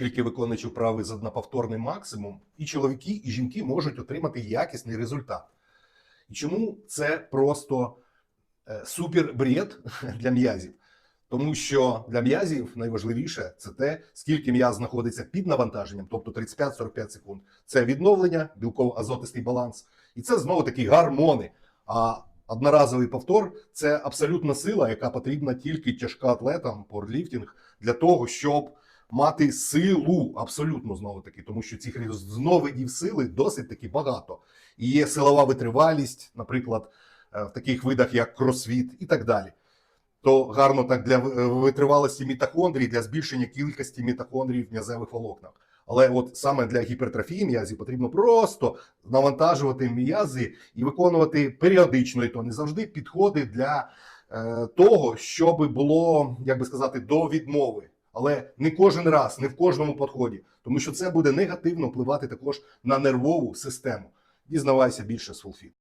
тільки виконуючи вправи з одноповторним максимум, і чоловіки, і жінки можуть отримати якісний результат. І чому це просто е, супер бред для м'язів? Тому що для м'язів найважливіше це те, скільки м'яз знаходиться під навантаженням, тобто 35-45 секунд. Це відновлення, білково-азотистий баланс, і це знову таки гормони. А одноразовий повтор це абсолютна сила, яка потрібна тільки тяжкоатлетам, пауерліфтинг, для того, щоб мати силу абсолютно знову таки, тому що цих різновидів сили досить таки багато. І є силова витривалість, наприклад, е, в таких видах, як кросфіт і так далі. То гарно так для витривалості мітохондрій, для збільшення кількості мітохондрій в м'язевих волокнах. Але от саме для гіпертрофії м'язів потрібно просто навантажувати м'язи і виконувати періодично, і то не завжди підходить для е, того, щоб було, як би сказати, до відмови. Але не кожен раз, не в кожному подході, тому що це буде негативно впливати також на нервову систему. Дізнавайся більше з Фулфіт.